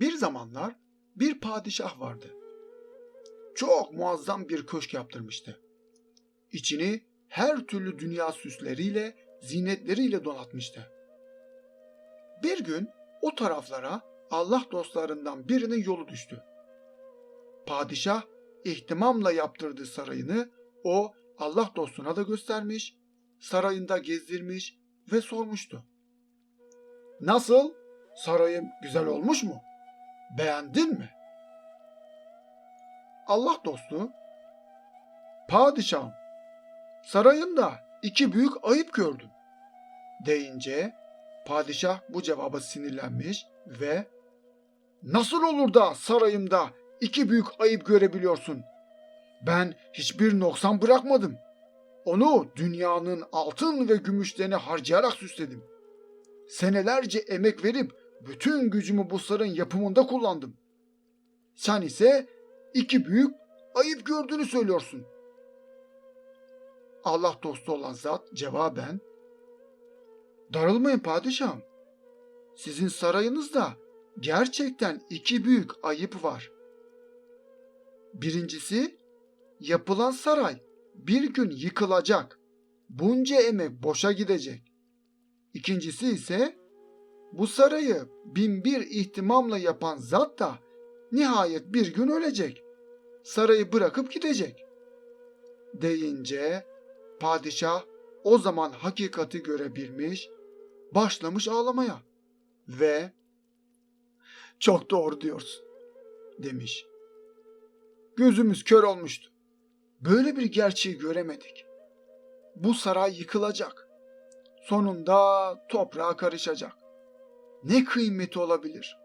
Bir zamanlar bir padişah vardı. Çok muazzam bir köşk yaptırmıştı. İçini her türlü dünya süsleriyle, zinetleriyle donatmıştı. Bir gün o taraflara Allah dostlarından birinin yolu düştü. Padişah ihtimamla yaptırdığı sarayını o Allah dostuna da göstermiş, sarayında gezdirmiş ve sormuştu. Nasıl? Sarayım güzel olmuş mu? Beğendin mi? Allah dostu, padişahım, sarayında iki büyük ayıp gördüm deyince padişah bu cevaba sinirlenmiş ve nasıl olur da sarayımda iki büyük ayıp görebiliyorsun? Ben hiçbir noksan bırakmadım. Onu dünyanın altın ve gümüşlerini harcayarak süsledim. Senelerce emek verip bütün gücümü bu sarayın yapımında kullandım. Sen ise iki büyük ayıp gördüğünü söylüyorsun. Allah dostu olan zat cevaben Darılmayın padişahım. Sizin sarayınızda gerçekten iki büyük ayıp var. Birincisi yapılan saray bir gün yıkılacak. Bunca emek boşa gidecek. İkincisi ise bu sarayı bin bir ihtimamla yapan zat da nihayet bir gün ölecek. Sarayı bırakıp gidecek. Deyince padişah o zaman hakikati görebilmiş, başlamış ağlamaya ve çok doğru diyorsun demiş. Gözümüz kör olmuştu. Böyle bir gerçeği göremedik. Bu saray yıkılacak. Sonunda toprağa karışacak. Ne kıymeti olabilir?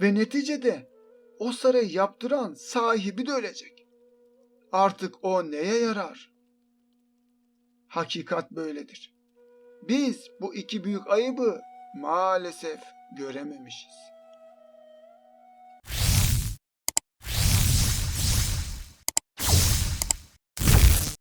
Ve neticede o sarayı yaptıran sahibi de ölecek. Artık o neye yarar? Hakikat böyledir. Biz bu iki büyük ayıbı maalesef görememişiz.